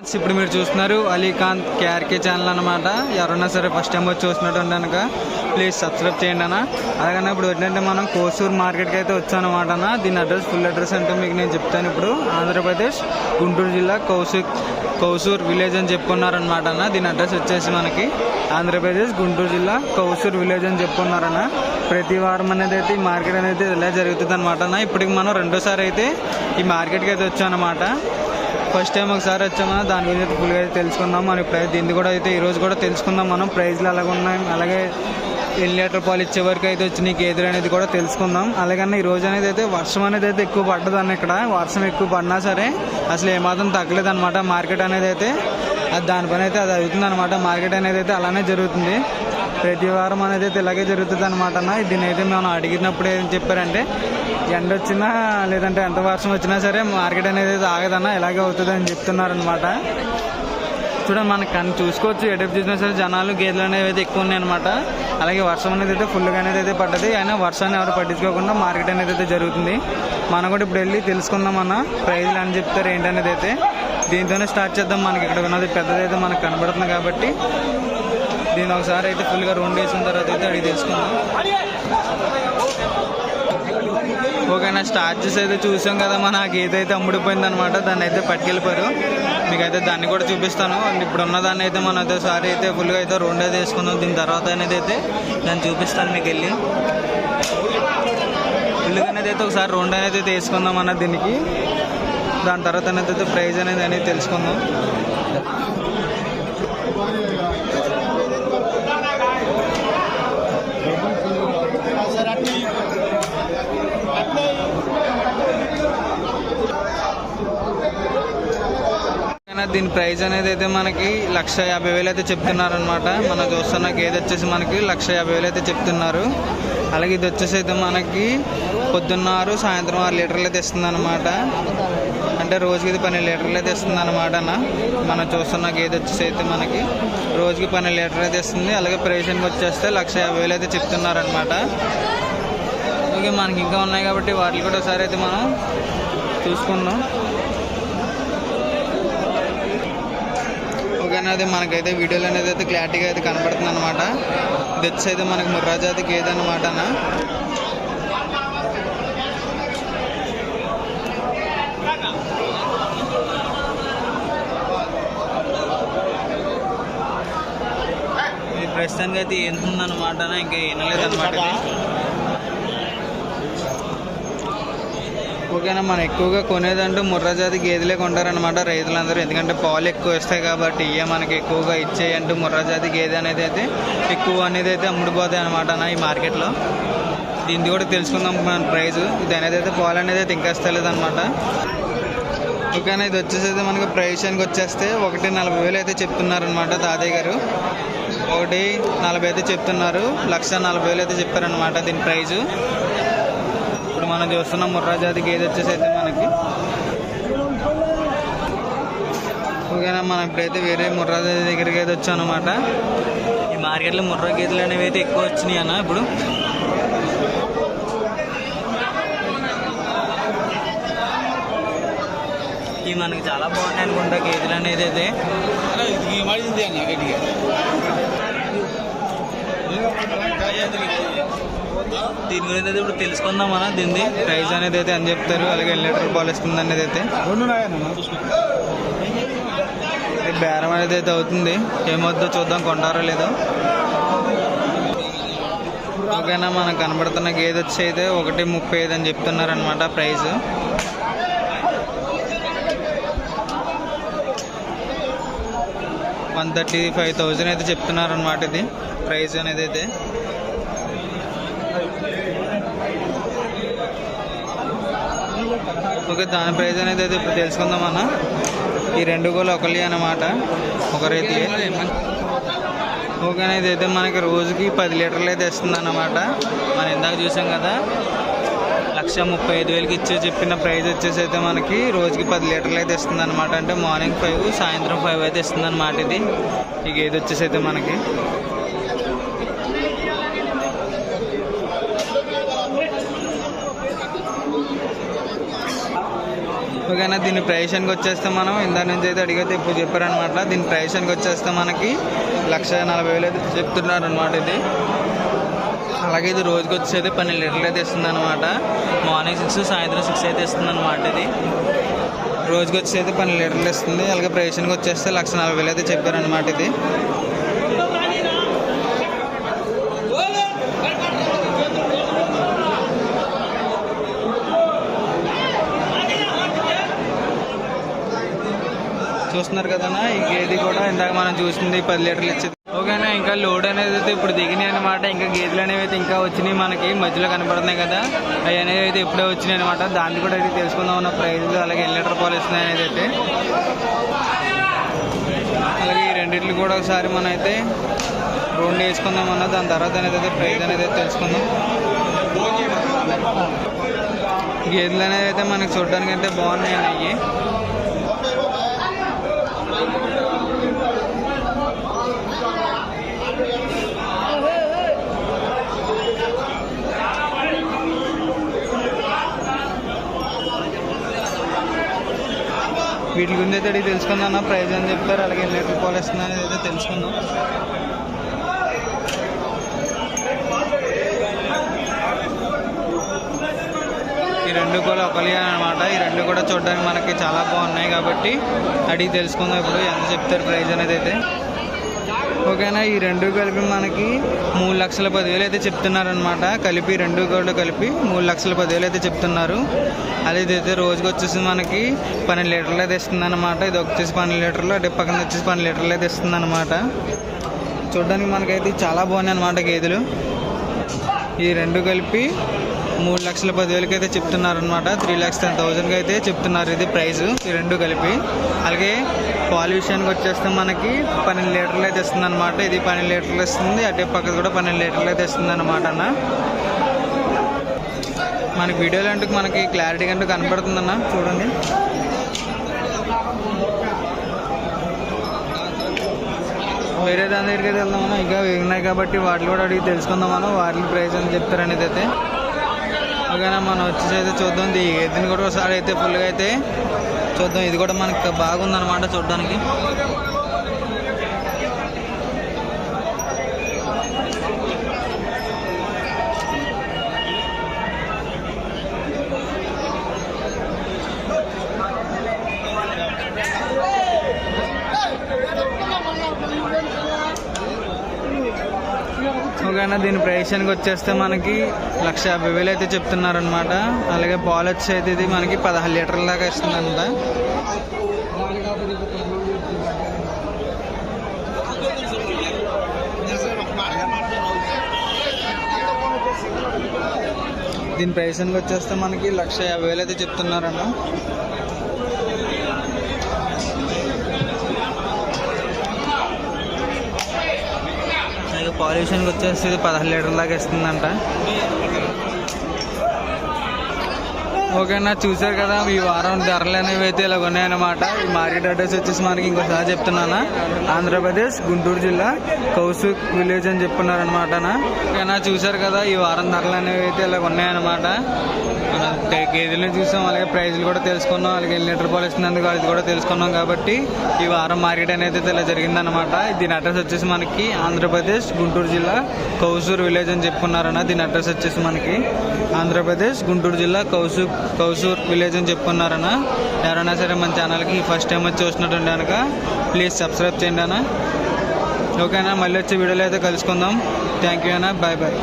ఇప్పుడు మీరు చూస్తున్నారు అలీకాంత్ కేఆర్కే ఛానల్ అనమాట ఎవరన్నా సరే ఫస్ట్ టైం వచ్చి చూసినట్టు కనుక ప్లీజ్ సబ్స్క్రైబ్ చేయండి అన్న. అలాగనే ఇప్పుడు ఏంటంటే మనం కోసూరు మార్కెట్కి అయితే వచ్చానమాట అన్న. దీని అడ్రస్ ఫుల్ అడ్రస్ అంటే మీకు నేను చెప్తాను ఇప్పుడు. ఆంధ్రప్రదేశ్ గుంటూరు జిల్లా కౌసూర్ కౌసూర్ విలేజ్ అని చెప్పుకున్నారనమాట అన్న. దీని అడ్రస్ వచ్చేసి మనకి ఆంధ్రప్రదేశ్ గుంటూరు జిల్లా కౌసూర్ విలేజ్ అని చెప్పుకున్నారన్న ప్రతి వారం అనేది అయితే ఈ మార్కెట్ అనేది ఇలా జరుగుతుంది అనమాట అన్న. ఇప్పటికి మనం రెండోసారి అయితే ఈ మార్కెట్కి అయితే వచ్చానమాట ఫస్ట్ టైం ఒకసారి వచ్చామన్నా దాని గురించి అయితే ఫుల్గా అయితే తెలుసుకుందాం మన ప్రైజ్ దీన్ని కూడా అయితే ఈరోజు కూడా తెలుసుకుందాం మనం. ప్రైజ్లు ఎలాగ ఉన్నాయి. అలాగే ఎన్ని లీటర్ పాలు ఇచ్చే వరకు అయితే వచ్చి నీకు ఎదురు అనేది కూడా తెలుసుకుందాం. అలాగనే ఈ రోజు అనేది అయితే వర్షం అనేది అయితే ఎక్కువ పడ్డదన్న ఇక్కడ. వర్షం ఎక్కువ పడినా సరే అసలు ఏమాత్రం తగ్గలేదు అనమాట మార్కెట్ అనేది అయితే అది దానిపైన అయితే అది అవుతుంది అనమాట మార్కెట్ అనేది అయితే అలానే జరుగుతుంది. ప్రతి వారం అనేది అయితే ఇలాగే జరుగుతుంది అనమాట అన్న. దీని అయితే మనం అడిగినప్పుడు ఏం చెప్పారంటే ఎండ వచ్చినా లేదంటే ఎంత వర్షం వచ్చినా సరే మార్కెట్ అనేది అయితే ఆగదన్న ఇలాగే అవుతుంది అని చెప్తున్నారనమాట చూడండి మనకి కన్ను చూసుకోవచ్చు ఎడప్ చూసినా సరే జనాలు గేదెలు అనేవి అయితే ఎక్కువ ఉన్నాయి అనమాట అలాగే వర్షం అనేది అయితే ఫుల్గా అనేది అయితే పడ్డది. అయినా వర్షాన్ని ఎవరు పట్టించుకోకుండా మార్కెట్ అనేది అయితే జరుగుతుంది. మనం కూడా ఇప్పుడు వెళ్ళి తెలుసుకుందాం అన్న ప్రైజ్లు అని చెప్తారు ఏంటనేది అయితే. దీంతోనే స్టార్ట్ చేద్దాం మనకి. ఇక్కడ ఉన్నది పెద్దది అయితే మనకు కనబడుతుంది కాబట్టి. దీన్ని ఒకసారి అయితే ఫుల్గా రౌండ్ వేసిన తర్వాత అయితే అడిగి తెలుసుకుందాం. ఓకేనా స్టార్చెస్ అయితే చూసాం కదా మన గీత అయితే అమ్ముడిపోయింది అనమాట దాన్ని అయితే పట్టుకెళ్ళిపోయారు. మీకు అయితే దాన్ని కూడా చూపిస్తాను. అండ్ ఇప్పుడు ఉన్న దాన్ని అయితే మనం అయితే సారి అయితే ఫుల్గా అయితే రెండు అయితే వేసుకుందాం. దీని తర్వాత అనేది అయితే దాన్ని చూపిస్తాను మీకు వెళ్ళి. ఫుల్గా అనేది అయితే ఒకసారి రెండు అనేది అయితే వేసుకుందాం అన్న దీనికి. దాని తర్వాత అనేది అయితే ప్రైజ్ అనేది అనేది తెలుసుకుందాం. కానీ దీని ప్రైస్ అనేది అయితే మనకి లక్ష యాభై వేలు అయితే చెప్తున్నారు అనమాట మనం చూస్తున్న గేదె వచ్చేసి మనకి లక్ష యాభై వేలు అయితే చెప్తున్నారు. అలాగే ఇది వచ్చేసి అయితే మనకి పొద్దున్న ఆరు సాయంత్రం ఆరు లీటర్లు అయితే ఇస్తుంది అనమాట అంటే రోజుకి ఇది పన్నెండు లీటర్లు అయితే ఇస్తుంది అనమాట మనం చూస్తున్న గేదె వచ్చేసి అయితే మనకి రోజుకి పన్నెండు లీటర్లు అయితే ఇస్తుంది. అలాగే ప్రైస్కి వచ్చేస్తే లక్ష యాభై వేలు అయితే చెప్తున్నారు అనమాట మనకి ఇంకా ఉన్నాయి కాబట్టి వాటిని కూడా ఒకసారి అయితే మనం చూసుకుందాం. అనేది మనకైతే వీడియోలో అనేది అయితే క్లారిటీగా అయితే కనబడుతుంది అనమాట ఇది అయితే మనకి ముర్రాజాతి గేదె అనమాట ఇది ప్రస్తుతానికి అయితే ఎంత ఉందన్నమాట ఇంకా వినలేదన్నమాట. ఓకేనా మనం ఎక్కువగా కొనేదంటూ ముర్రా జాతి గేదెలే కొంటారనమాట రైతులందరూ. ఎందుకంటే పాలు ఎక్కువ వస్తాయి కాబట్టి ఇవే మనకి ఎక్కువగా ఇచ్చేయంటూ ముర్రా జాతి గేదె అనేది అయితే ఎక్కువ అనేది అయితే అమ్ముడిపోతాయి అనమాట ఈ మార్కెట్లో. దీన్ని కూడా తెలుసుకుందాం మన ప్రైస్ ఇది అనేది అయితే పాలు అనేది అయితే ఇంకా అనమాట ఓకేనా ఇది వచ్చేసి అయితే మనకి ప్రైస్ అని వచ్చేస్తే ఒకటి నలభై వేలు అయితే చెప్తున్నారనమాట తాతయ్య గారు. ఒకటి నలభై అయితే చెప్తున్నారు. లక్ష నలభై వేలు అయితే చెప్పారనమాట దీని ప్రైజు. మనం చూస్తున్న ముర్రా జాతి గేదె వచ్చేసి అయితే మనకి. ఓకేనా మనం ఇప్పుడైతే వేరే ముర్రా జాతి దగ్గరికి అయితే వచ్చాం అనమాట ఈ మార్కెట్లో ముర్రా గేదెలు అనేవి అయితే ఎక్కువ వచ్చినాయి అన్న ఇప్పుడు. ఇవి మనకి చాలా బాగున్నాయి అనుకుంటా గేదెలు అనేది అయితే. దీని గురించి అయితే ఇప్పుడు తెలుసుకుందాం మన దీన్ని ప్రైస్ అనేది అయితే అని చెప్తారు. అలాగే ఎన్ని లీటర్ పాలు ఇస్తుంది అనేది అయితే. ఇది బేరం అనేది అయితే అవుతుంది. ఏమవుతుందో చూద్దాం కొంటారో లేదో. ఓకేనా మనకు కనబడుతున్న గేదె వచ్చి అయితే ఒకటి ముప్పై ఐదు అని చెప్తున్నారు అనమాట price one thirty five thousand అయితే చెప్తున్నారు అనమాట ఇది ప్రైస్ అనేది అయితే. ఓకే దాని ప్రైస్ అనేది అయితే ఇప్పుడు తెలుసుకుందాం అన్న. ఈ రెండు కూడా ఒకరి అన్నమాట. ఒకరైతే ఓకే అనేది అయితే మనకి రోజుకి పది లీటర్లు అయితే ఇస్తుంది అన్నమాట మనం ఇందాక చూసాం కదా లక్ష ముప్పై ఐదు వేలకి ఇచ్చే చెప్పిన ప్రైస్ వచ్చేసి అయితే మనకి రోజుకి పది లీటర్లు అయితే ఇస్తుంది అనమాట అంటే మార్నింగ్ ఫైవ్ సాయంత్రం ఫైవ్ అయితే ఇస్తుంది అనమాట ఇది. ఈ గేదె వచ్చేసి అయితే మనకి. ఓకేనా దీని ప్రైషన్కి వచ్చేస్తే మనం. ఇందా నుంచి అయితే అడిగితే ఇప్పుడు చెప్పారనమాట దీని ప్రైషన్కి వచ్చేస్తే మనకి. లక్ష నలభై వేలు అయితే చెప్తున్నారు అనమాట ఇది. అలాగే ఇది రోజుకి వచ్చేది పన్నెండు లీటర్లు అయితే ఇస్తుంది అనమాట మార్నింగ్ సిక్స్ సాయంత్రం సిక్స్ అయితే ఇస్తుంది అనమాట ఇది. రోజుకి వచ్చేది పన్నెండు లీటర్లు ఇస్తుంది. అలాగే ప్రైషన్కి వచ్చేస్తే లక్ష నలభై వేలు అయితే చెప్పారనమాట ఇది. చూస్తున్నారు కదనా ఈ గేదె కూడా ఇందాక మనం చూసింది పది లీటర్లు ఇచ్చింది. ఓకేనా ఇంకా లోడ్ అనేది అయితే ఇప్పుడు దిగినాయి అనమాట ఇంకా గేదెలు అనేవి అయితే ఇంకా వచ్చినాయి మనకి మధ్యలో కనపడుతున్నాయి కదా. అవి అనేవి అయితే ఇప్పుడే వచ్చినాయి అనమాట దాన్ని కూడా అయితే తెలుసుకుందాం ఉన్న ప్రైజ్లు అలాగే ఎన్ని లీటర్ పాలు ఇస్తున్నాయి అనేది అయితే. అలాగే ఈ రెండింటిని కూడా ఒకసారి మనం అయితే రోడ్ వేసుకుందాం అన్న. దాని తర్వాత అనేది అయితే ప్రైజ్ అనేది అయితే తెలుసుకుందాం. గేదెలు అనేది అయితే మనకి చూడడానికి అయితే బాగున్నాయి అవి వీటి గురించి అయితే అడిగి తెలుసుకుందాం అన్న. ప్రైజ్ అని చెప్తారు అలాగే ఎన్ని లీటర్ పాలు ఇస్తుంది అనేది అయితే తెలుసుకుందాం. ఈ రెండు కూడా ఒకలి అనమాట ఈ రెండు కూడా చూడడానికి మనకి చాలా బాగున్నాయి కాబట్టి అడిగి తెలుసుకుందాం ఇప్పుడు. ఎంత చెప్తారు ప్రైజ్ అనేది అయితే. ఓకేనా? ఈ రెండు కలిపి మనకి మూడు లక్షల పదివేలు అయితే చెప్తున్నారనమాట కలిపి రెండు కూడా కలిపి మూడు లక్షల పదివేలు అయితే చెప్తున్నారు. అదే ఇదైతే రోజుకి వచ్చేసి మనకి పన్నెండు లీటర్లు అయితే ఇస్తుంది అనమాట ఇది వచ్చేసి పన్నెండు లీటర్లు అంటే పక్కన వచ్చేసి పన్నెండు లీటర్లు అయితే ఇస్తుంది అనమాట చూడడానికి మనకైతే చాలా బాగున్నాయి అనమాట గేదెలు. ఈ రెండు కలిపి మూడు లక్షల పదివేలకి అయితే చెప్తున్నారు అనమాట త్రీ ల్యాక్స్ టెన్ థౌజండ్కి అయితే చెప్తున్నారు ఇది ప్రైస్ ఈ రెండు కలిపి. అలాగే పాలు విషయానికి వచ్చేస్తే మనకి పన్నెండు లీటర్లు అయితే ఇస్తుంది అనమాట ఇది పన్నెండు లీటర్లు ఇస్తుంది. అటే పక్కన కూడా పన్నెండు లీటర్లు అయితే ఇస్తుంది అనమాట అన్న. మనకి వీడియోలు అంటూ మనకి క్లారిటీ అంటూ కనపడుతుందన్న చూడండి. వేరే దాని దగ్గరికి వెళ్దామన్నా ఇంకా ఉన్నాయి కాబట్టి వాటిని కూడా అడిగి తెలుసుకుందామన్నా వాటి ప్రైస్ అని చెప్తారనేది అయితే. ఓకేనా మనం వచ్చేసి అయితే చూద్దాం. ఈ దీన్ని కూడా ఒకసారి అయితే ఫుల్గా అయితే చూద్దాం. ఇది కూడా మనకి బాగుందన్నమాట చూడడానికి. ఓకేనా దీని ప్రైసానికి వచ్చేస్తే మనకి లక్ష యాభై వేలు అయితే చెప్తున్నారనమాట అలాగే పాలు వచ్చి అయితే ఇది మనకి పదహారు లీటర్ల దాకా ఇస్తుందంట. దీని ప్రైసానికి వచ్చేస్తే మనకి లక్ష యాభై వేలు అయితే చెప్తున్నారన్న అలాగే పాల్యూషన్కి వచ్చేసి ఇది పదహారు లీటర్ దాకా ఇస్తుందంట. ఓకేనా చూసారు కదా ఈ వారం ధరలు అనేవి అయితే ఇలా ఉన్నాయన్నమాట. ఈ మార్కెట్ అడ్రస్ వచ్చేసి మనకి ఇంకోసారి చెప్తున్నానా. ఆంధ్రప్రదేశ్ గుంటూరు జిల్లా కౌసుక్ విలేజ్ అని చెప్పున్నారనమాట ఓకేనా చూసారు కదా ఈ వారం ధరలు అనేవి అయితే ఇలా ఉన్నాయన్నమాట. గేదెలను చూసాం అలాగే ప్రైజ్లు కూడా తెలుసుకున్నాం అలాగే ఎన్ని లీటర్ పాలు అది కూడా తెలుసుకున్నాం కాబట్టి ఈ వారం మార్కెట్ అనేది ఇలా జరిగిందనమాట దీని అడ్రస్ వచ్చేసి మనకి ఆంధ్రప్రదేశ్ గుంటూరు జిల్లా కౌసూర్ విలేజ్ అని చెప్పుకున్నారన్న దీని అడ్రస్ వచ్చేసి మనకి ఆంధ్రప్రదేశ్ గుంటూరు జిల్లా కౌసూర్ కౌసూర్ విలేజ్ అని చెప్పుకున్నారన్న. ఎవరైనా సరే మన ఛానల్కి ఫస్ట్ టైం వచ్చి చూసినట్టుండే కనుక ప్లీజ్ సబ్స్క్రైబ్ చేయండి అన్న. ఓకేనా? మళ్ళీ వచ్చే వీడియోలో అయితే కలుసుకుందాం. థ్యాంక్ యూ అన్న. Bye bye